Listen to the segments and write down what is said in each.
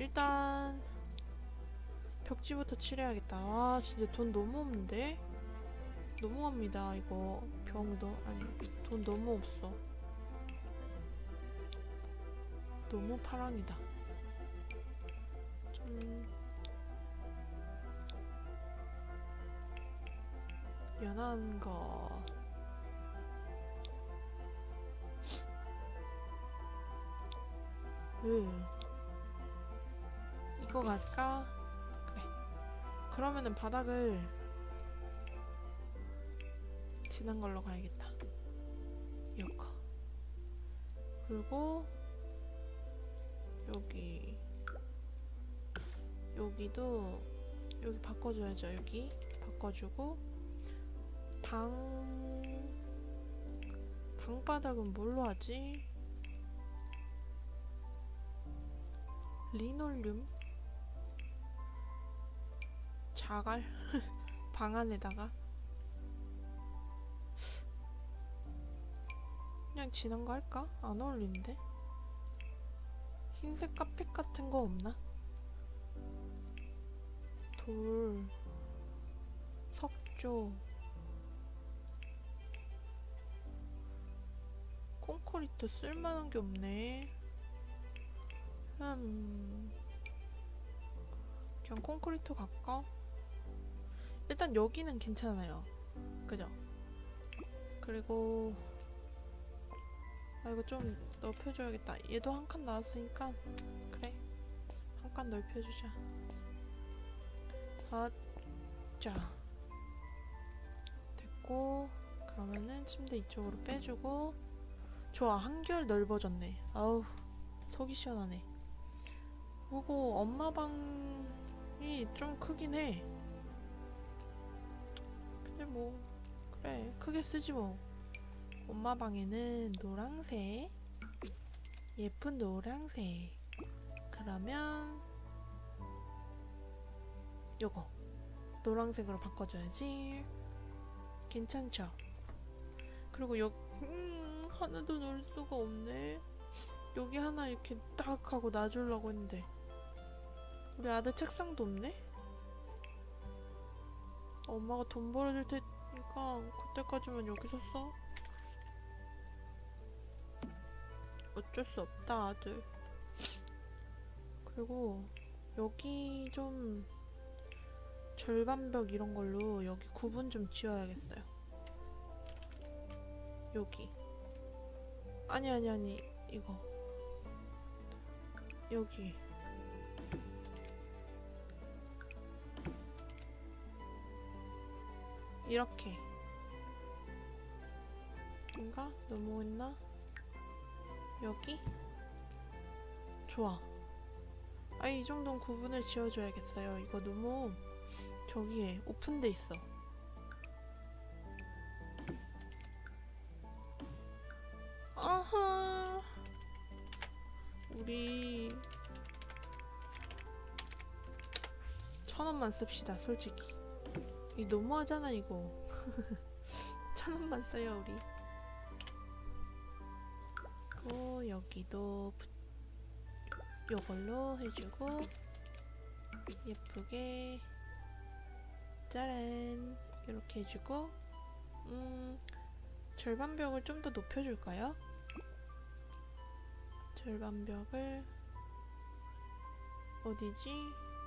일단 벽지부터 칠해야겠다. 와 진짜 돈 너무 없는데? 너무합니다 이거 병도 아니 돈 너무 없어. 너무 파랑이다. 좀 연한 거. 으. 이거 가질까? 그래. 그러면은 바닥을 진한 걸로 가야겠다. 이거. 그리고 여기 여기도 여기 바꿔줘야죠. 여기 바꿔주고 방 방바닥은 뭘로 하지? 리놀륨 자갈 방 안에다가 그냥 진한 거 할까? 안 어울리는데 흰색 카펫 같은 거 없나? 돌 석조 콘크리트 쓸만한 게 없네 음 그냥 콘크리트 갈까? 일단 여기는 괜찮아요. 그죠? 그리고 아 이거 좀 넓혀줘야겠다. 얘도 한 칸 나왔으니까 그래. 한 칸 넓혀주자. 아자. 됐고 그러면은 침대 이쪽으로 빼주고. 좋아 한결 넓어졌네. 아우 속이 시원하네. 그리고 엄마 방이 좀 크긴 해 뭐. 그래 크게 쓰지 뭐. 엄마 방에는 노랑색 예쁜 노랑색 그러면 요거. 노랑색으로 바꿔줘야지. 괜찮죠? 그리고 여 음, 하나도 넣을 수가 없네. 여기 하나 이렇게 딱 하고 놔주려고 했는데. 우리 아들 책상도 없네? 엄마가 돈 벌어줄 테니까 그때까지만 여기서 써 어쩔 수 없다 아들. 그리고 여기 좀 절반벽 이런 걸로 여기 구분 좀 지어야겠어요. 여기. 아니 아니 아니 이거. 여기 이렇게 뭔가 넘어있나? 여기? 좋아. 아, 이 정도는 구분을 지어줘야겠어요. 이거 너무 저기에 오픈돼 있어. 아하. 우리 천 원만 씁시다, 솔직히. 이 너무하잖아, 이거. 천 원만 써요, 우리. 그리고 여기도 부... 요걸로 해주고 예쁘게 짜란 이렇게 해주고 음 절반벽을 좀 더 높여줄까요? 절반벽을 어디지?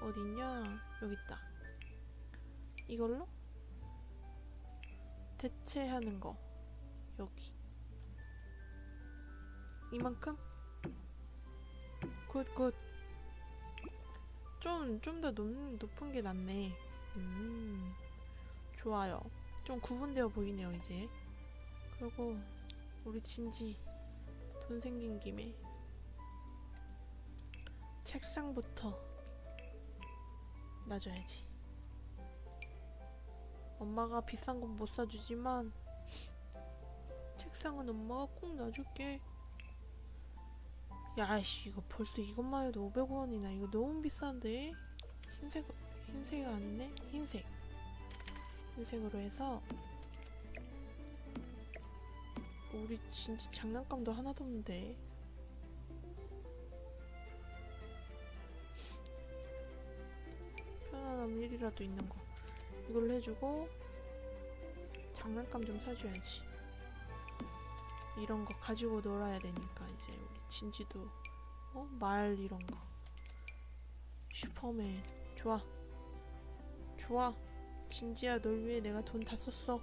어딨냐? 여기 있다. 이걸로 대체하는 거 여기 이만큼? 굿, 굿. 좀, 좀 더 높은 게 낫네. 음, 좋아요. 좀 구분되어 보이네요, 이제. 그리고, 우리 진지, 돈 생긴 김에, 책상부터 놔줘야지. 엄마가 비싼 건 못 사주지만, 책상은 엄마가 꼭 놔줄게. 야씨 이거 벌써 이것만 해도 500원이나. 이거 너무 비싼데? 흰색 흰색 아니네? 흰색. 흰색으로 해서 우리 진짜 장난감도 하나도 없는데. 털이라도 있는 거 이걸로 해주고 장난감 좀 사줘야지. 이런 거 가지고 놀아야 되니까 이제 우리 진지도 어? 말 이런 거. 슈퍼맨. 좋아. 좋아. 진지야 널 위해 내가 돈 다 썼어.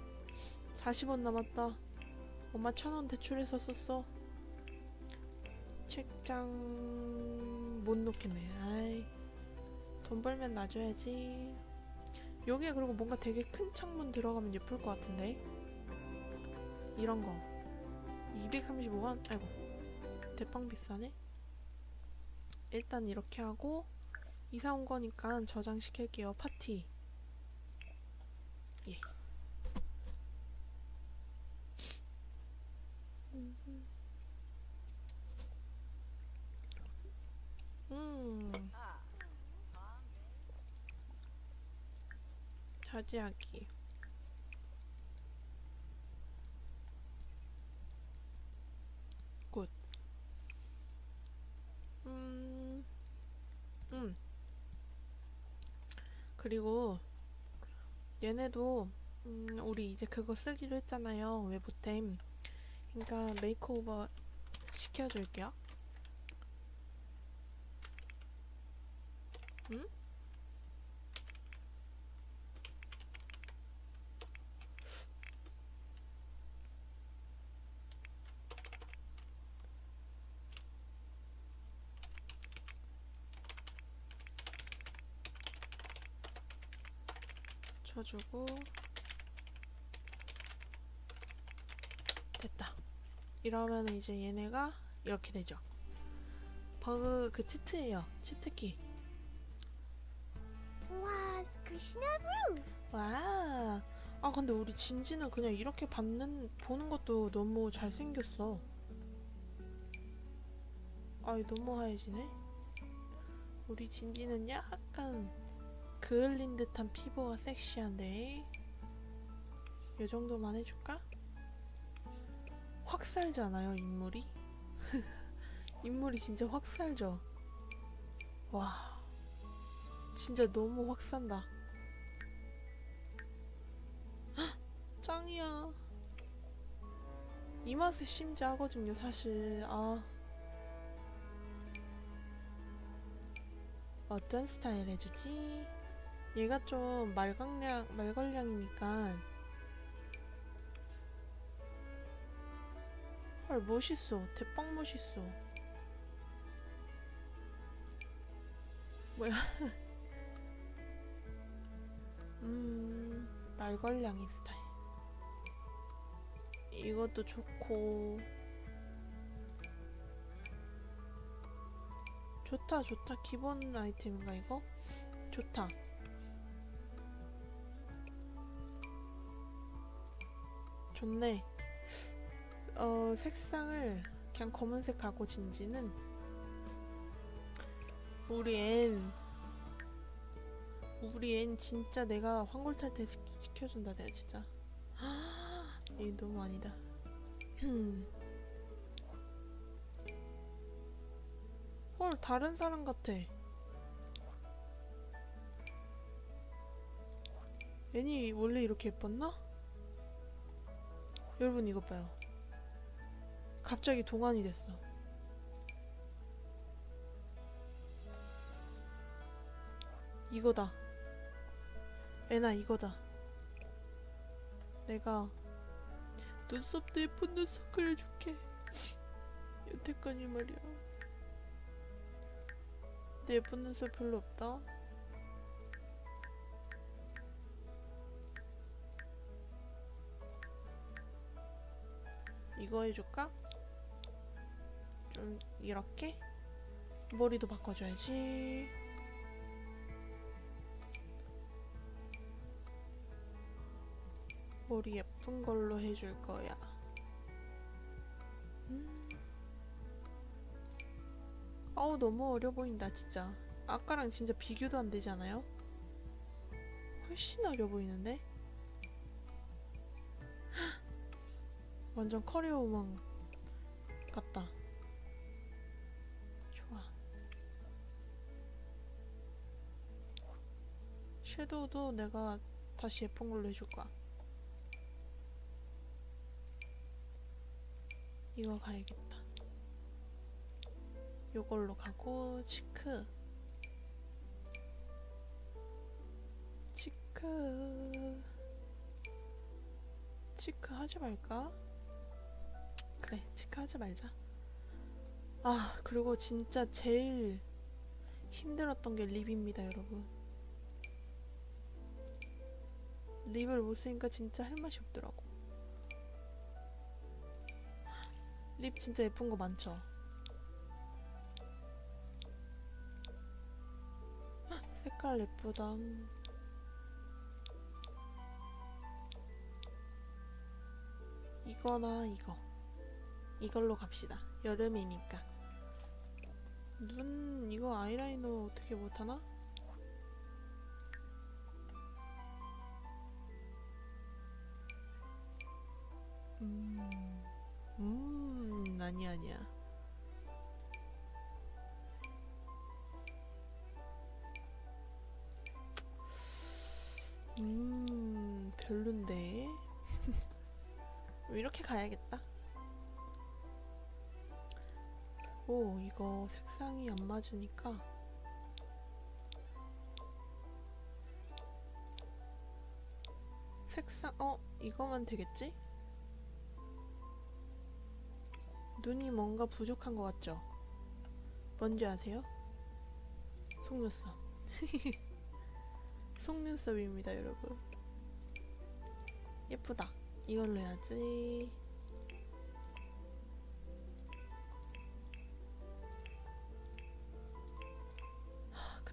40원 남았다. 엄마 천원 대출해서 썼어. 책장 못 놓겠네. 아이 돈 벌면 놔줘야지 여기에 그리고 뭔가 되게 큰 창문 들어가면 예쁠 것 같은데? 이런 거. 235원? 아이고. 대빵 비싸네? 일단 이렇게 하고 이사 온 거니까 저장시킬게요. 파티. 예 음 차지하기 굿 음, 음. 그리고 얘네도 음, 우리 이제 그거 쓰기로 했잖아요 외부템 그러니까 메이크오버 시켜줄게요 응? 쳐주고 됐다 이러면 이제 얘네가 이렇게 되죠 버그 그 치트예요 치트키 와, 스쿠시나 와. 아 근데 우리 진지는 그냥 이렇게 받는 보는 것도 너무 잘 생겼어. 아이 너무 하얘지네. 우리 진지는 약간 그을린 듯한 피부가 섹시한데. 이 정도만 해줄까? 확 살지 않아요 인물이? 인물이 진짜 확 살죠. 와. 진짜 너무 확 산다. 짱이야. 이 맛에 심지하거든요, 사실. 아. 어떤 스타일 해주지? 얘가 좀 말광량, 말걸량이니까. 헐, 멋있어. 대빵 멋있어. 뭐야. 음, 말걸량이 스타일. 이것도 좋고. 좋다, 좋다. 기본 아이템인가, 이거? 좋다. 좋네. 어, 색상을 그냥 검은색 하고 진지는 우리 앤 우리 앤 진짜 내가 황골 탈퇴 시- 시켜준다 내가 진짜 이게 너무 아니다 헐 다른 사람 같아 앤이 원래 이렇게 예뻤나? 여러분 이것 봐요 갑자기 동안이 됐어 이거다 애나 이거다. 내가 눈썹도 예쁜 눈썹 그려줄게. 여태까지 말이야. 내 예쁜 눈썹 별로 없다. 이거 해줄까? 좀 이렇게 머리도 바꿔줘야지. 머리 예쁜 걸로 해줄 거야. 음. 어우 너무 어려 보인다 진짜. 아까랑 진짜 비교도 안 되지 않아요? 훨씬 어려 보이는데? 완전 커리어 우먼 같다. 좋아. 섀도우도 내가 다시 예쁜 걸로 해줄 거야. 이거 가야겠다. 요걸로 가고 치크 치크 치크 하지 말까? 그래 치크 하지 말자. 아 그리고 진짜 제일 힘들었던 게 립입니다 여러분. 립을 못 쓰니까 진짜 할 맛이 없더라고. 립 진짜 예쁜 거 많죠? 헉, 색깔 예쁘다. 이거나 이거. 이걸로 갑시다. 여름이니까. 눈 이거 아이라이너 어떻게 못하나? 음, 음, 아니 아니야. 음, 별론데. 이렇게 가야겠다. 오, 이거 색상이 안 맞으니까. 색상, 어, 이거만 되겠지? 눈이 뭔가 부족한 것 같죠? 뭔지 아세요? 속눈썹. 속눈썹입니다, 여러분. 예쁘다. 이걸로 해야지.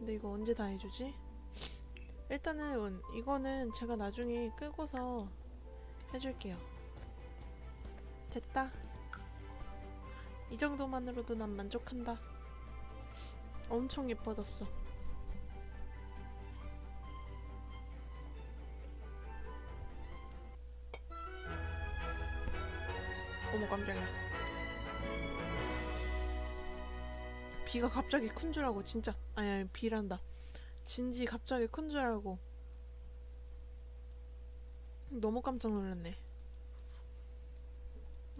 근데 이거 언제 다 해주지? 일단은 이거는 제가 나중에 끄고서 해줄게요. 됐다. 이 정도만으로도 난 만족한다. 엄청 예뻐졌어. 어머 깜짝이야. 비가 갑자기 큰 줄 알고 진짜 아니 아니 비란다. 진지 갑자기 큰 줄 알고 너무 깜짝 놀랐네.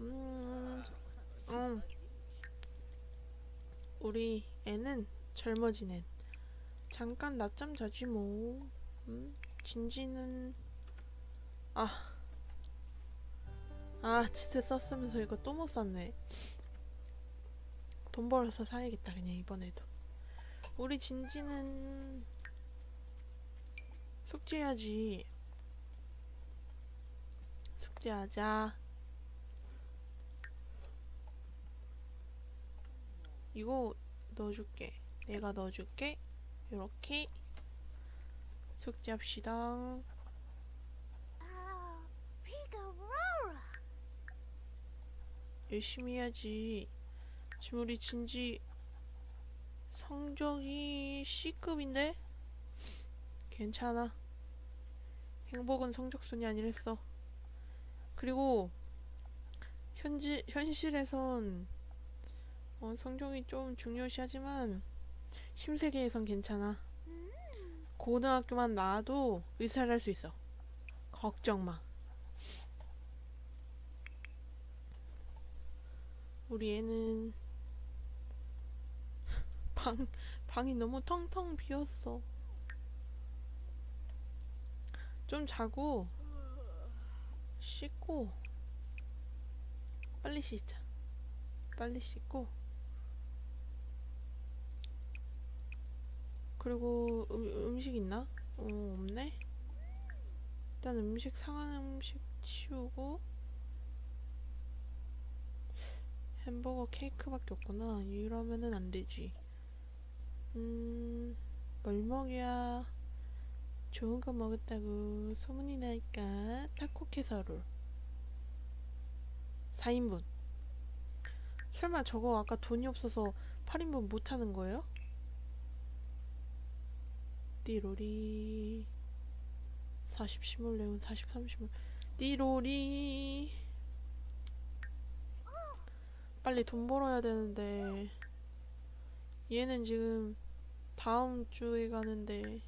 음, 음. 우리 애는 젊어지는 잠깐 낮잠 자지 뭐. 음, 진지는 아. 아, 치트 썼으면서 이거 또못 샀네. 돈 벌어서 사야겠다, 그냥 이번에도. 우리 진지는 숙제해야지. 숙제하자. 이거 넣어줄게. 내가 넣어줄게. 이렇게 숙제합시다. Pigarora! 열심히 해야지. 지금 우리 진지 성적이 C급인데? 괜찮아. 행복은 성적순이 아니랬어. 그리고 현지 현실에선 어, 성적이 좀 중요시하지만 심세계에선 괜찮아. 고등학교만 나와도 의사를 할 수 있어. 걱정 마. 우리 애는 방 방이 너무 텅텅 비었어. 좀 자고 씻고 빨리 씻자. 빨리 씻고 그리고 음, 음식 있나? 어 없네. 일단 음식 상한 음식 치우고 햄버거 케이크밖에 없구나. 이러면은 안 되지. 음, 뭘 먹여야 좋은 거 먹었다고 소문이 나니까 타코 캐서롤. 4인분. 설마 저거 아까 돈이 없어서 8인분 못 하는 거예요? 띠로리. 40 시몰레온 40 30몰. 띠로리. 빨리 돈 벌어야 되는데 얘는 지금 다음 주에 가는데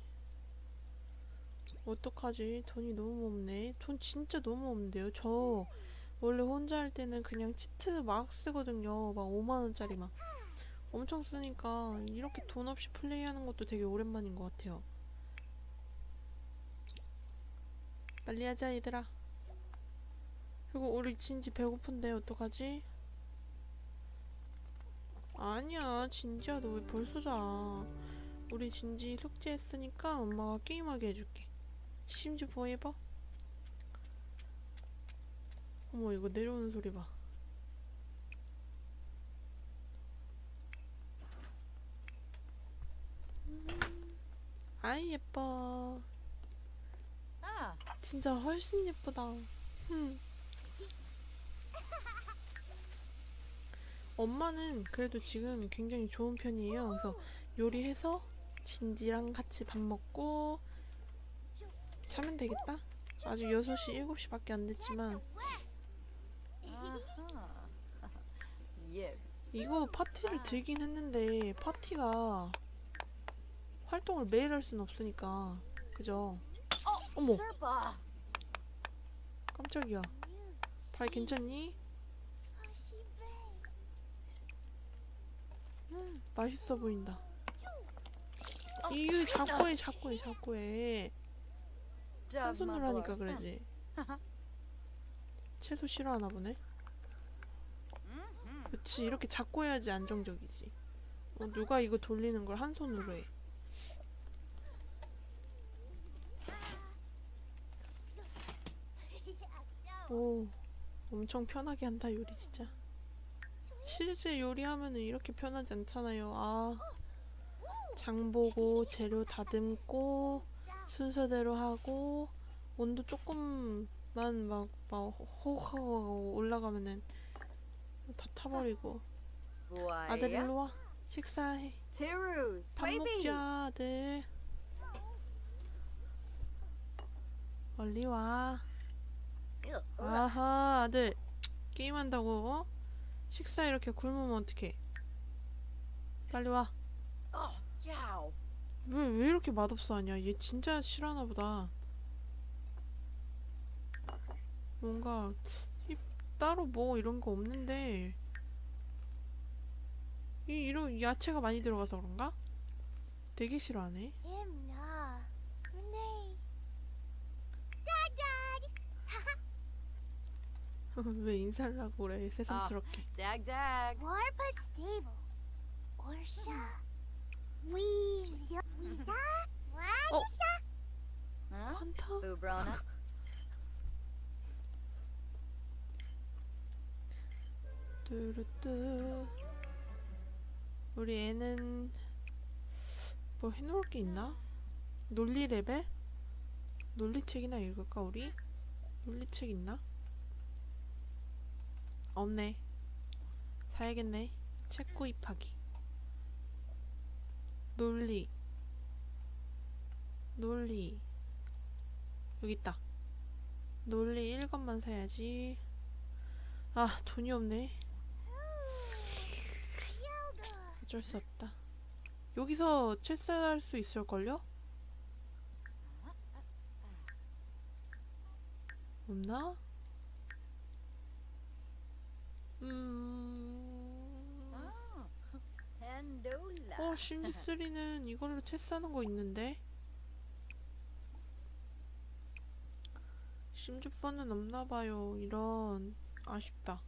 어떡하지? 돈이 너무 없네. 돈 진짜 너무 없는데요. 저 원래 혼자 할 때는 그냥 치트 막 쓰거든요. 막 5만 원짜리 막 엄청 쓰니까 이렇게 돈 없이 플레이하는 것도 되게 오랜만인 것 같아요. 빨리 하자 얘들아. 그리고 우리 진지 배고픈데 어떡하지? 아니야 진지야 너 왜 벌써 자? 우리 진지 숙제 했으니까 엄마가 게임하게 해줄게. 심지어 포에버? 어머 이거 내려오는 소리 봐. 음, 아이 예뻐. Ah, 진짜 훨씬 예쁘다. 음. 엄마는 그래도 지금 굉장히 좋은 편이에요. 그래서 요리해서 진지랑 같이 밥 먹고 자면 되겠다. 아직 6시, 7시밖에 안 됐지만. 이거 파티를 들긴 했는데 파티가 활동을 매일 할순 없으니까 그죠? 어머 Serpa. 깜짝이야 발 괜찮니? 음, 맛있어 보인다. 이거 자꾸 해 자꾸 해 자꾸 해. 한 손으로 하니까 그러지. 채소 싫어하나 보네? 그치 이렇게 잡고 해야지 안정적이지. 어, 누가 이거 돌리는 걸 한 손으로 해. 오, 엄청 편하게 한다 요리 진짜. 실제 요리하면은 이렇게 편하지 않잖아요. 아, 장 보고 재료 다듬고 순서대로 하고 온도 조금만 막 막 호호하고 올라가면은 다 타버리고. 아들 일로 와. 식사해. 밥. 먹자 아들. 얼리 와. 아하 아들 게임한다고 어? 식사 이렇게 굶으면 어떡해? 빨리 Oh. 와왜 왜 이렇게 맛없어 하냐? 얘 진짜 싫어하나 보다. 뭔가 이 따로 뭐 이런 거 없는데 이 이런 야채가 많이 들어가서 그런가? 되게 싫어하네 왜 인사를 하고 그래 새삼스럽게 Dag dag. Warpa stable. Orsha. Weezy. Weeza. Wadisha. Huh? 환타? Ubrana. 뚜루뚜 우리 애는 뭐 해놓을 게 있나? 논리 레벨? 논리책이나 읽을까 우리? 논리책 있나? 없네 사야겠네 책 구입하기 논리 논리 여기 있다 논리 1권만 사야지 아 돈이 없네. 어쩔 수 없다. 여기서 채쌀할 수 있을걸요? 없나? 음... Pendola. 어, 심지3는 이걸로 채 싸는 거 있는데? 심주4는 없나봐요. 이런. 아쉽다.